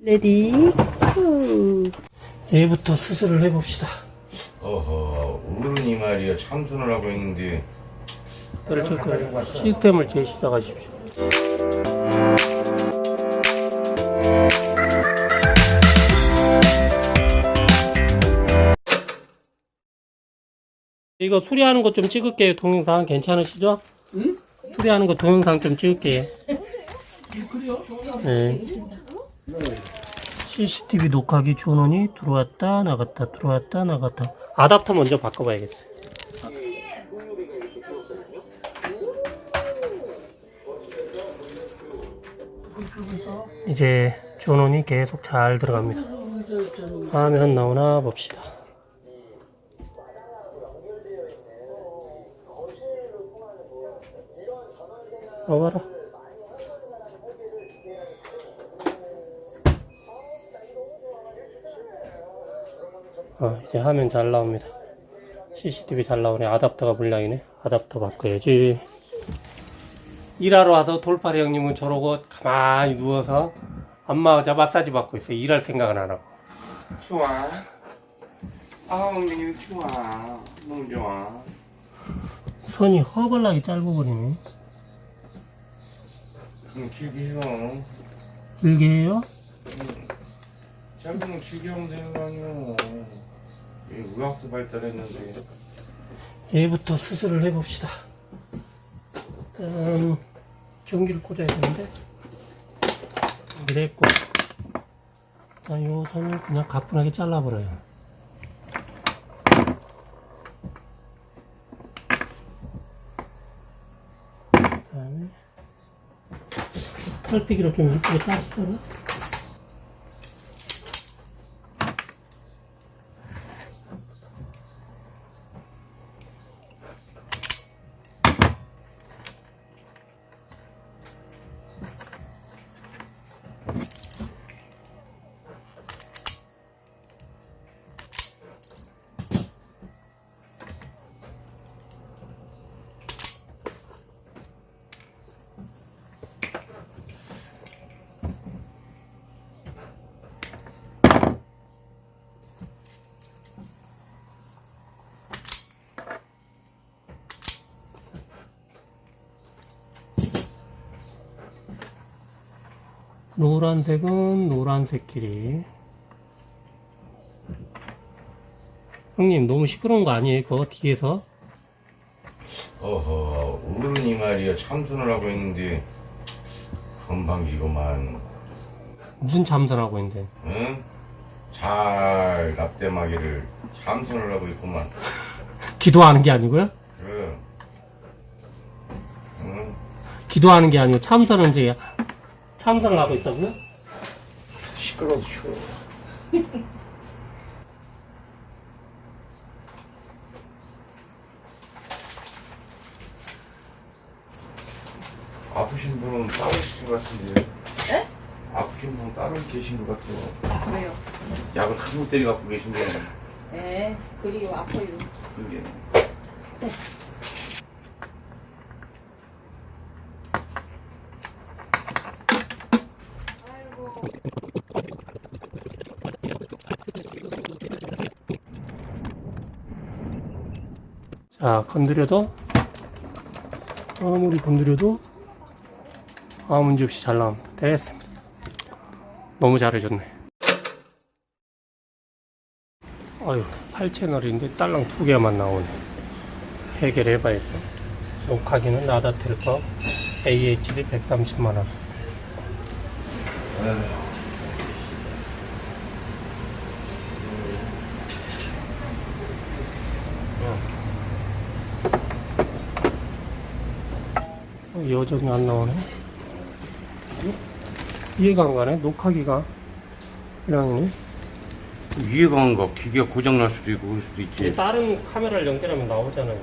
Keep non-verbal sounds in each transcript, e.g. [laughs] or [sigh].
레디 후. 얘부터 수술을 해봅시다. 어허, 어른이 말이야 참선을 하고 있는데 그렇죠. 그 시스템을 재시작하십시오. 이거 수리하는 거 좀 찍을게요. 동영상 괜찮으시죠? 응? 수리하는 거 동영상 좀 찍을게요. 네. CCTV 녹화기 전원이 들어왔다 나갔다 들어왔다 나갔다. 아답터 먼저 바꿔봐야겠어요. 이제 전원이 계속 잘 들어갑니다. 화면 나오나 봅시다. 와봐라. 아, 이제 화면 잘 나옵니다. CCTV 잘 나오네. 아답터가 불량이네. 아답터 바꿔야지. 일하러 와서 돌팔이 형님은 저러고 가만히 누워서 엄마가 마사지 받고 있어요. 일할 생각은 안 하고. 좋아. 아우 미니 좋아. 너무 좋아. 손이 허벌나게 짧아버리네. 좀 길게 해요. 길게 해요? 짧으면 길게 하면 되는 거 아니야. 이 의학도 발달했는데. 얘부터 수술을 해봅시다. 일단 전기를 꽂아야 되는데 이랬고 일단 요 선을 그냥 가뿐하게 잘라버려요. 그다음에 털피기로 좀 이쁘게 따질까요? 노란색은 노란색 길이. 형님 너무 시끄러운 거 아니에요? 그거 뒤에서? 어허, 어른이 말이야 참선을 하고 있는데 건방지구만. 무슨 잠선하고 있는데? 응? 잘 납땜하기를 참선을 하고 있구만. [laughs] 기도하는 게 아니고요? 그래. 응? 기도하는 게 아니고 참선은 이제 참선을 하고 있다고요? 시끄러워 추워. [laughs] 아프신 분은 따로 계신 것 같은데. 에? 아프신 분은 따로 계신 것 같아요. 그래요. 약을 한번 때리 갖고 계신데. 네, 그리고 아파요. 그게. 자, 건드려도 아무리 건드려도 아무 문제 없이 잘 나옵니다. 됐습니다. 너무 잘해줬네. 아유, 8채널인데 딸랑 두 개만 나오네. 해결해봐야겠다. 녹화기는 나다텔 거 AHD 130만원. 어, 여전히 안 나오네. 이해가 안 가네. 녹화기가 이랑이네. 이해가 안 가. 기계가 고장 날 수도 있고 그럴 수도 있지. 다른 카메라를 연결하면 나오잖아요.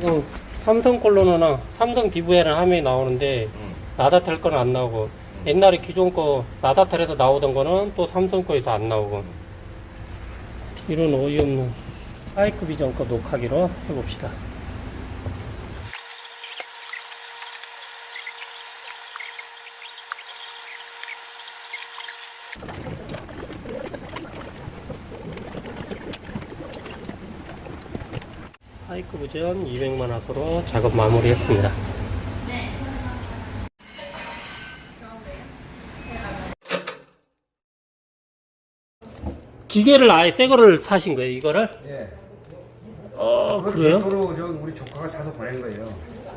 그냥 삼성 콜로나나 삼성 DVR은 화면이 나오는데 응. 나다탈 건 안 나오고 옛날에 기존 거 나다탈에서 나오던 거는 또 삼성 거에서 안 나오고 이런 어이없는 하이크 비전 거 녹화기로 해봅시다. 하이크 부전 200만 화소로 작업 마무리했습니다. 기계를 아예 새 거를 사신 거예요, 이거를? 예. 어, 그래요? 저 우리 조카가 사서 보낸 거예요.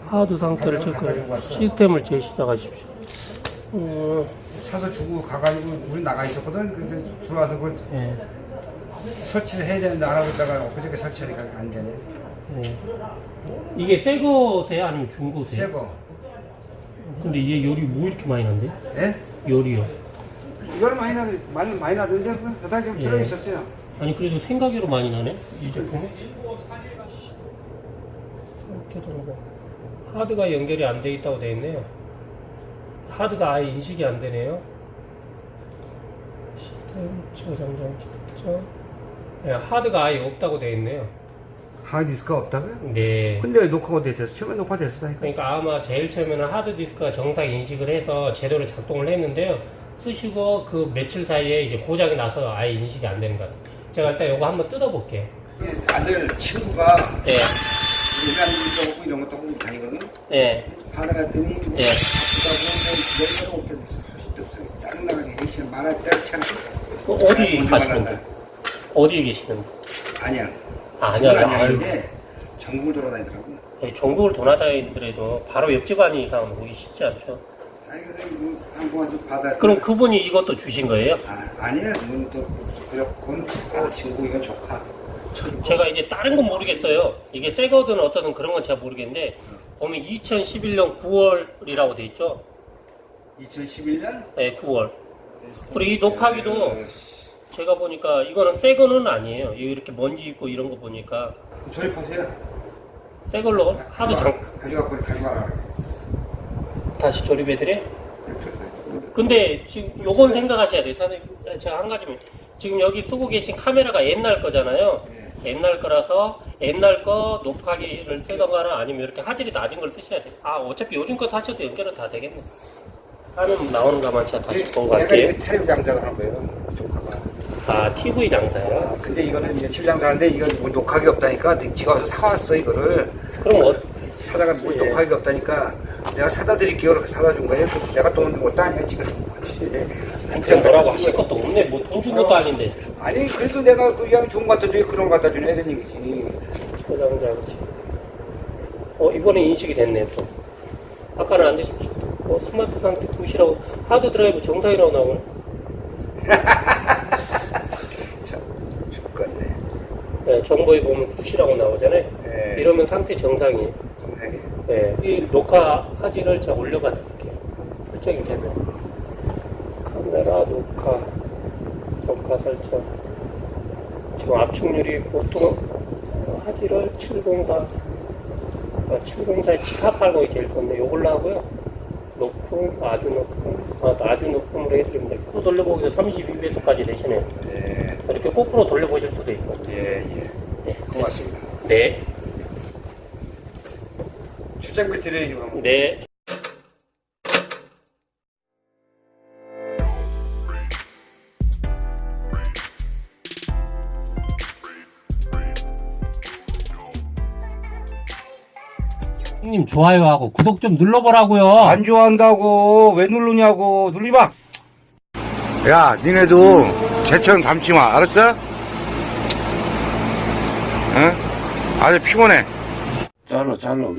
하드 상태를 체크해 시스템을 재시작하십시오. 어, 사서 주고 가가지고 우리 나가 있었거든. 그래서 들어와서 그걸 예, 설치를 해야 되는데 안 하고 있다가 엊그저께 설치하니까 안 되네. 예. 이게 새 거세요? 아니면 중고세요? 새 거. 근데 이게 열이 뭐 이렇게 많이 난대? 예? 열이요. 이걸 많이 나, 많이, 많이 나던데? 그 여기다 좀 예. 들어있었어요. 아니 그래도 생각외로 많이 나네 이 제품은 이렇게 거. 하드가 연결이 안 돼 있다고 돼 있네요 하드가 아예 인식이 안 되네요 시스템 저장장 직접 네, 하드가 아예 없다고 돼 있네요 하드디스크가 없다고요? 네 근데 녹화가 됐어. 처음에 녹화됐었다니까. 그러니까 아마 제일 처음에는 하드디스크가 정상 인식을 해서 제대로 작동을 했는데요. 쓰시고 그 며칠 사이에 이제 고장이 나서 아예 인식이 안 되는 것 같아요. 제가 일단 이거 한번 뜯어볼게요. 아들 친구가 네, 인간 하고 이런 것도 하고 다니거든. 네, 받아놨더니 네. 아프다고 열매가 없어졌어. 짜증나가지고 애시가 말할 때를 참. 그 어디 먼저 가시는 말한다. 거예요? 어디에 계시는 거예요? 아니야. 아, 아니야. 아니야. 아유. 근데 전국을 돌아다니더라고. 네, 전국을 돌아다니더라도 바로 옆 집안이 이상은 오기 쉽지 않죠. 아니 한번 받아. 그럼 그분이 이것도 주신 거예요? 아, 아니야. 이건 또 그냥 건 아들 친구 이건 조카. 제가 이제 다른 건 모르겠어요. 이게 새 거든 어떠든 그런 건 제가 모르겠는데 보면 2011년 9월이라고 돼 있죠. 2011년 네, 9월. 그리고 이 녹화기도 제가 보니까 이거는 새 거는 아니에요. 이렇게 먼지 있고 이런 거 보니까 조립하세요. 새 걸로 하도 장 가져갖고 가져가라. 다시 조립해드려? 조립해. 근데 지금 요건 생각하셔야 돼요. 사장님, 제가 한 가지만. 지금 여기 쓰고 계신 카메라가 옛날 거잖아요. 옛날 거라서 옛날 거 녹화기를 쓰던가나 아니면 이렇게 화질이 낮은 걸 쓰셔야 돼요. 아, 어차피 요즘 거 사셔도 연결은 다 되겠네. 화면 나오는 것만 제가 다시 보고 내가 갈게요. 이거 텔레비 장사를 하는 거예요. 조카가. 아, TV 장사예요? 아, 근데 이거는 이제 집 장사하는데 이거 뭐 녹화기 없다니까 지가 와서 사왔어 이거를. 그럼 어, 사다가 뭐 예. 녹화기가 없다니까 내가 사다 드릴게요. 그렇게 사다 준 거예요. 그래서 내가 돈 아니야. 지가 산 거지. 진짜 뭐라고 하실 것도 없네. 뭐 돈 준 것도 아닌데. 아니 그래도 내가 그냥 좋은 거 갖다 주니 그런 거 갖다 주냐 이런 얘기지. 저장장치. 어, 이번에 인식이 됐네, 또. 아까는 안 되십시오. 어, 스마트 상태 굿이라고, 하드 드라이브 정상이라고 나오네. [laughs] 참 죽겠네. 네, 정보에 보면 굿이라고 나오잖아요. 네. 이러면 상태 정상이에요. 네, 이 녹화 화질을 제가 올려봐 드릴게요. 설정이 되면. 카메라 녹화, 녹화 설정. 지금 압축률이 보통 화질을 704, 아, 704에 480이 제일 좋은데 요걸로 하고요. 높음, 아주 높음, 아, 아주 높음으로 해드리면 돼요. 또 돌려보기도 32배속까지 되시네요. 예, 이렇게 거꾸로 돌려보실 수도 있고. 예, 예. 네, 고맙습니다. 네, 출장비 드려야지 그럼. 네. 형님 좋아요하고 구독 좀 눌러보라고요. 안 좋아한다고 왜 누르냐고 누르지 마. 야, 니네도 쟤처럼 담지 마, 알았어? 응? 아주 피곤해. 잘라 잘라 그냥